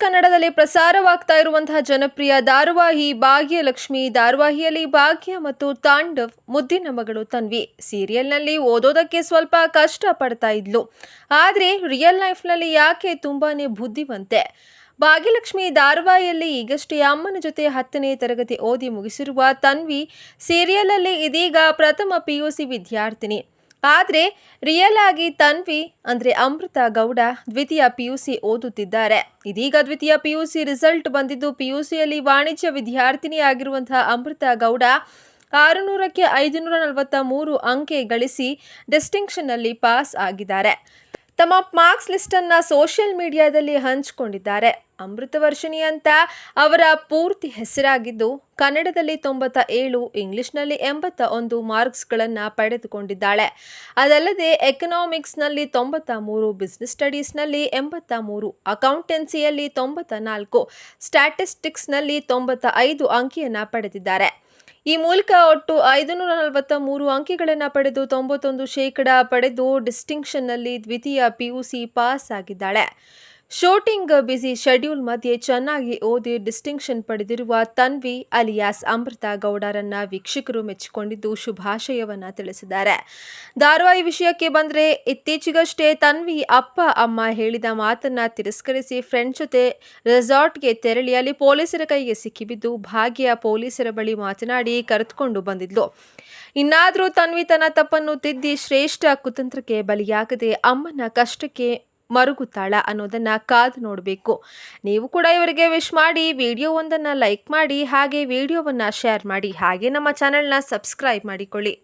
ಕನ್ನಡದಲ್ಲಿ ಪ್ರಸಾರವಾಗ್ತಾ ಇರುವಂತಹ ಜನಪ್ರಿಯ ಧಾರಾವಾಹಿ ಭಾಗ್ಯಲಕ್ಷ್ಮಿ. ಧಾರಾವಾಹಿಯಲ್ಲಿ ಭಾಗ್ಯ ಮತ್ತು ತಾಂಡವ್ ಮುದ್ದಿನ ಮಗಳು ತನ್ವಿ. ಸೀರಿಯಲ್ನಲ್ಲಿ ಓದೋದಕ್ಕೆ ಸ್ವಲ್ಪ ಕಷ್ಟ ಪಡ್ತಾ ಇದ್ಲು. ಆದರೆ ರಿಯಲ್ ಲೈಫ್ನಲ್ಲಿ ಯಾಕೆ ತುಂಬಾನೇ ಬುದ್ಧಿವಂತೆ? ಭಾಗ್ಯಲಕ್ಷ್ಮಿ ಧಾರಾವಾಹಿಯಲ್ಲಿ ಈಗಷ್ಟೇ ಅಮ್ಮನ ಜೊತೆ ಹತ್ತನೇ ತರಗತಿ ಓದಿ ಮುಗಿಸಿರುವ ತನ್ವಿ ಸೀರಿಯಲಲ್ಲಿ ಇದೀಗ ಪ್ರಥಮ ಪಿಯುಸಿ ವಿದ್ಯಾರ್ಥಿನಿ. ಆದರೆ ರಿಯಲ್ ಆಗಿ ತನ್ವಿ ಅಂದರೆ ಅಮೃತ ಗೌಡ ದ್ವಿತೀಯ ಪಿಯುಸಿ ಓದುತ್ತಿದ್ದಾರೆ. ಇದೀಗ ದ್ವಿತೀಯ ಪಿಯುಸಿ ರಿಸಲ್ಟ್ ಬಂದಿದ್ದು ಪಿಯುಸಿಯಲ್ಲಿ ವಾಣಿಜ್ಯ ವಿದ್ಯಾರ್ಥಿನಿಯಾಗಿರುವಂತಹ ಅಮೃತ ಗೌಡ ಆರುನೂರಕ್ಕೆ ಐದುನೂರ ನಲವತ್ತ ಮೂರು ಅಂಕೆ ಗಳಿಸಿ ಡಿಸ್ಟಿಂಕ್ಷನ್ನಲ್ಲಿ ಪಾಸ್ ಆಗಿದ್ದಾರೆ. ತಮ್ಮ ಮಾರ್ಕ್ಸ್ ಲಿಸ್ಟನ್ನು ಸೋಷಿಯಲ್ ಮೀಡಿಯಾದಲ್ಲಿ ಹಂಚಿಕೊಂಡಿದ್ದಾರೆ. ಅಮೃತವರ್ಷಿಣಿ ಅಂತ ಅವರ ಪೂರ್ತಿ ಹೆಸರಾಗಿದ್ದು ಕನ್ನಡದಲ್ಲಿ ತೊಂಬತ್ತ ಏಳು, ಇಂಗ್ಲಿಷ್ನಲ್ಲಿ ಎಂಬತ್ತ ಒಂದು ಮಾರ್ಕ್ಸ್ಗಳನ್ನು ಪಡೆದುಕೊಂಡಿದ್ದಾಳೆ. ಅದಲ್ಲದೆ ಎಕನಾಮಿಕ್ಸ್ನಲ್ಲಿ ತೊಂಬತ್ತ ಮೂರು, ಬಿಸ್ನೆಸ್ ಸ್ಟಡೀಸ್ನಲ್ಲಿ ಎಂಬತ್ತ ಮೂರು, ಅಕೌಂಟೆನ್ಸಿಯಲ್ಲಿ ತೊಂಬತ್ತ ನಾಲ್ಕು, ಸ್ಟ್ಯಾಟಿಸ್ಟಿಕ್ಸ್ನಲ್ಲಿ ತೊಂಬತ್ತ ಐದು ಅಂಕಿಯನ್ನು ಪಡೆದಿದ್ದಾರೆ. ಈ ಮೂಲಕ ಒಟ್ಟು ಐದುನೂರ ನಲವತ್ತ ಮೂರು ಅಂಕಿಗಳನ್ನು ಪಡೆದು ತೊಂಬತ್ತೊಂದು ಶೇಕಡ ಪಡೆದು ಡಿಸ್ಟಿಂಕ್ಷನ್ನಲ್ಲಿ ದ್ವಿತೀಯ ಪಿಯುಸಿ ಪಾಸ್ ಆಗಿದ್ದಾಳೆ. ಶೂಟಿಂಗ್ ಬ್ಯುಸಿ ಶೆಡ್ಯೂಲ್ ಮಧ್ಯೆ ಚೆನ್ನಾಗಿ ಓದಿ ಡಿಸ್ಟಿಂಕ್ಷನ್ ಪಡೆದಿರುವ ತನ್ವಿ ಅಲಿಯಾಸ್ ಅಮೃತ ಗೌಡರನ್ನ ವೀಕ್ಷಕರು ಮೆಚ್ಚಿಕೊಂಡಿದ್ದು ಶುಭಾಶಯವನ್ನ ತಿಳಿಸಿದ್ದಾರೆ. ಧಾರಾವಾಹಿ ವಿಷಯಕ್ಕೆ ಬಂದರೆ ಇತ್ತೀಚೆಗಷ್ಟೇ ತನ್ವಿ ಅಪ್ಪ, ಅಮ್ಮ ಹೇಳಿದ ಮಾತನ್ನ ತಿರಸ್ಕರಿಸಿ ಫ್ರೆಂಡ್ ಜೊತೆ ರೆಸಾರ್ಟ್ಗೆ ತೆರಳಿ ಅಲ್ಲಿ ಪೊಲೀಸರ ಕೈಗೆ ಸಿಕ್ಕಿಬಿದ್ದು ಭಾಗ್ಯ ಪೊಲೀಸರ ಬಳಿ ಮಾತನಾಡಿ ಕರೆದುಕೊಂಡು ಬಂದಿದ್ಲು. ಇನ್ನಾದರೂ ತನ್ವಿ ತನ್ನ ತಪ್ಪನ್ನು ತಿದ್ದಿ ಶ್ರೇಷ್ಠ ಕುತಂತ್ರಕ್ಕೆ ಬಲಿಯಾಗದೆ ಅಮ್ಮನ ಕಷ್ಟಕ್ಕೆ ಮರುಗುತ್ತಾಳ ಅನ್ನೋದನ್ನು ಕಾದು ನೋಡಬೇಕು. ನೀವು ಕೂಡ ಇವರಿಗೆ ವಿಶ್ ಮಾಡಿ ವಿಡಿಯೋ ಒಂದನ್ನು ಲೈಕ್ ಮಾಡಿ, ಹಾಗೆ ವಿಡಿಯೋವನ್ನು ಶೇರ್ ಮಾಡಿ, ಹಾಗೆ ನಮ್ಮ ಚಾನೆಲ್ನ ಸಬ್ಸ್ಕ್ರೈಬ್ ಮಾಡಿಕೊಳ್ಳಿ.